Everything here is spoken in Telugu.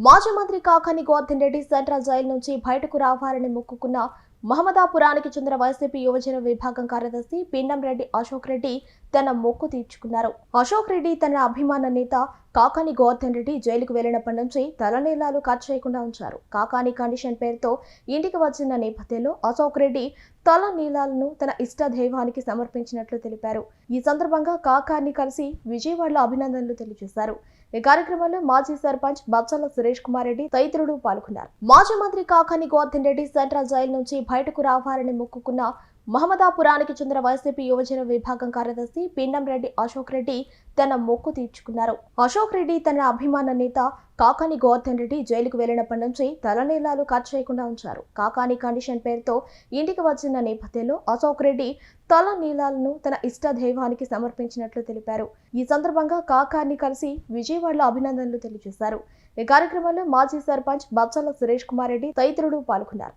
మాజీ మంత్రి కాకాని గోవర్ధన్ రెడ్డి సెంట్రల్ జైలు నుంచి బయటకు రావాలని మొక్కుకున్న మహమ్మదాపురానికి చెందిన వైసీపీ యువజన విభాగం కార్యదర్శి పిండం రెడ్డి అశోక్ రెడ్డి తన మొక్కు తీర్చుకున్నారు. అశోక్ రెడ్డి తన అభిమాన నేత కాకాని గోవర్ధన్ రెడ్డి జైలుకు వెళ్ళినప్పటి నుంచి తలనీలాలు ఖర్చు చేయకుండా ఉంచారు. కాకాని కండిషన్ పేరుతో ఇంటికి వచ్చిన నేపథ్యంలో అశోక్ రెడ్డి తల నీలాలను తన ఇష్ట దైవానికి సమర్పించినట్లు తెలిపారు. ఈ సందర్భంగా కాకాని కలిసి విజయవాడలో అభినందనలు తెలియజేశారు. ఈ కార్యక్రమంలో మాజీ సర్పంచ్ బచ్చాల సురేష్ కుమార్ రెడ్డి తదితరులు పాల్గొన్నారు. మాజీ మంత్రి కాకాని గోవర్ధన్ రెడ్డి సెంట్రల్ జైలు నుంచి బయటకు రావాలని మొక్కుకున్న మహమ్మదాపురానికి చెందిన వైసీపీ యువజన విభాగం కార్యదర్శి పిండం రెడ్డి అశోక్ రెడ్డి తన మొక్కు తీర్చుకున్నారు. అశోక్ రెడ్డి తన అభిమాన నేత కాకాని గోవర్ధన్ రెడ్డి జైలుకు వెళ్ళినప్పటి నుంచి తలనీలాలు ఖర్చు చేయకుండా ఉంచారు. కాకాని కండిషన్ పేరుతో ఇంటికి వచ్చిన నేపథ్యంలో అశోక్ రెడ్డి తల నీలాలను తన ఇష్ట దైవానికి సమర్పించినట్లు తెలిపారు. ఈ సందర్భంగా కాకాని కలిసి విజయవాడలో అభినందనలు తెలియజేశారు. ఈ కార్యక్రమంలో మాజీ సర్పంచ్ బచ్చల సురేష్ కుమార్ రెడ్డి తదితరులు పాల్గొన్నారు.